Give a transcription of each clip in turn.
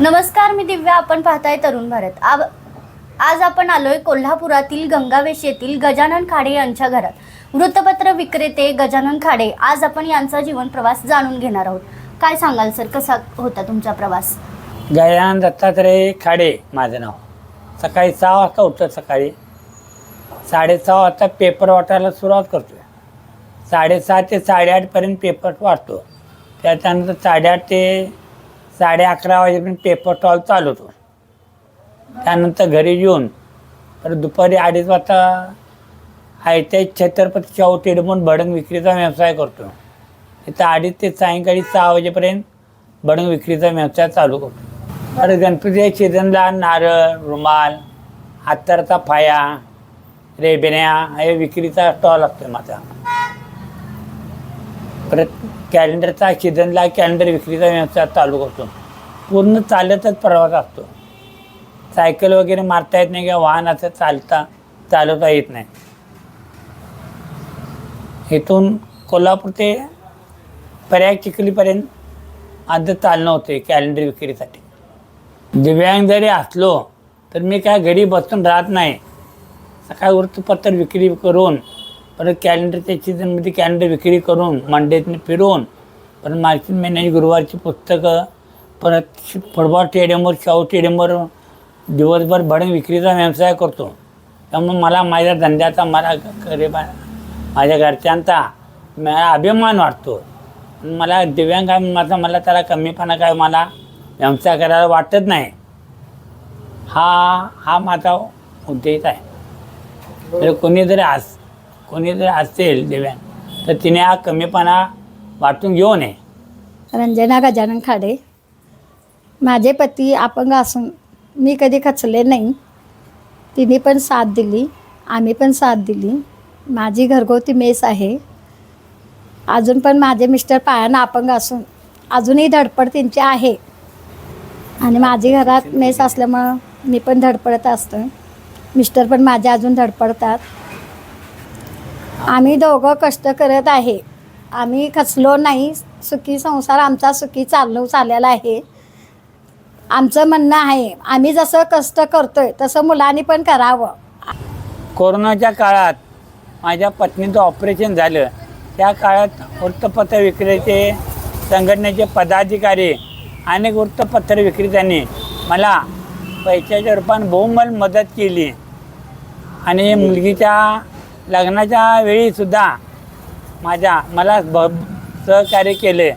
नमस्कार मी दिव्या. आपण पाहताय तरुण भारत. आब आज आपण आलोय कोल्हापुरातील गंगावेश येथील गजानन खाडे यांच्या घरात. वृत्तपत्र विक्रेते गजानन खाडे आज आपण यांचा जीवन प्रवास जाणून घेणार आहोत. काय सांगाल सर? कसा होता तुमचा प्रवास? गयानंद दत्तात्रय खाडे माझं नाव. सकाळी सहा वाजता उठतो सकाळी. साडेसहा वाजता पेपर वाटायला सुरुवात करतो साडेसहा ते साडेआठपर्यंत पेपर वाटतो त्याच्यानंतर साडेआठ ते साडे अकरा वाजेपर्यंत पेपर स्टॉल चालवतो त्यानंतर घरी येऊन तर दुपारी अडीच वाजता आयत्या छत्रपती शाहू म्हणून भडंग विक्रीचा व्यवसाय करतो. तिथं अडीच ते सायंकाळी सहा वाजेपर्यंत भडंग विक्रीचा व्यवसाय चालू करतो. तर गणपतीच्या सीझनला नारळ रुमाल हातरचा फाया रेबेन्या हे विक्रीचा स्टॉल असतो माझा. परत कॅलेंडरचा सीझनला कॅलेंडर विक्रीचा व्यवसाय चालू करतो. पूर्ण चालतच प्रवास असतो. सायकल वगैरे मारता येत नाही किंवा वाहन असं चालता चालवता येत नाही. इथून कोल्हापूर ते पर्याय चिखलीपर्यंत आज चालणं होते कॅलेंडर विक्रीसाठी. दिव्यांग जरी असलो तर मी काय घरी बसून राहत नाही. सकाळी वृत्तपत्र विक्री करून परत कॅलेंडरच्या सीझनमध्ये कॅलेंडर विक्री करून मंडेतनं फिरवून परत मार्चिन महिन्याची गुरुवारची पुस्तकं परत फुटबॉल स्टेडियमवर शाहू स्टेडियमवर दिवसभर भडंग विक्रीचा व्यवसाय करतो. त्यामुळे मला माझ्या धंद्याचा मला गरीबा माझ्या घरच्यांचा मला अभिमान वाटतो. मला दिव्यांग माझा मला त्याला कमीपणा काय मला व्यवसाय करायला वाटत नाही. हा हा माझा उद्देश आहे. म्हणजे कोणी जरी आज कोणी जर असेल दिव्यांग तर तिने हा कमीपणा वाटून घेऊ नये. रंजना गजानन खाडे. माझे पती अपंग असून मी कधी खचले नाही. तिने पण साथ दिली आम्ही पण साथ दिली. माझी घरगुती मेस आहे. अजून पण माझे मिस्टर पायानं अपंग असून अजूनही धडपड त्यांची आहे. आणि माझी घरात मेस असल्यामुळं मी पण धडपडत असतो मिस्टर पण माझे अजून धडपडतात. आम्ही दोघं कष्ट करत आहे. आम्ही खचलो नाही. सुखी संसार आमचा सुखी चाललो चाललेला आहे. आमचं म्हणणं आहे आम्ही जसं कष्ट करतोय तसं मुलांनी पण करावं. कोरोनाच्या काळात माझ्या पत्नीचं ऑपरेशन झालं. त्या काळात वृत्तपत्र विक्रेते संघटनेचे पदाधिकारी अनेक वृत्तपत्र विक्रेत्यांनी मला पैशाच्या रूपाने बहुमल मदत केली. आणि मुलगीच्या लग्नाच्या वेळीसुद्धा माझ्या मला ब सहकार्य केले.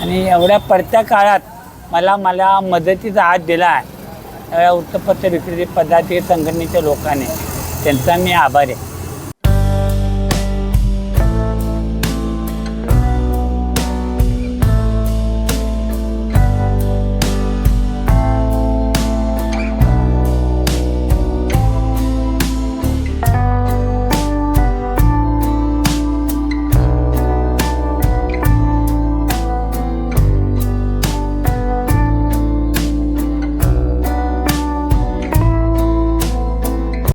आणि एवढ्या पडत्या काळात मला मला मदतीचा हात दिला. आहे एवढ्या वृत्तपत्र विक्रेते पदाधिकारी संघटनेच्या लोकांनी. त्यांचा मी आभारी आहे.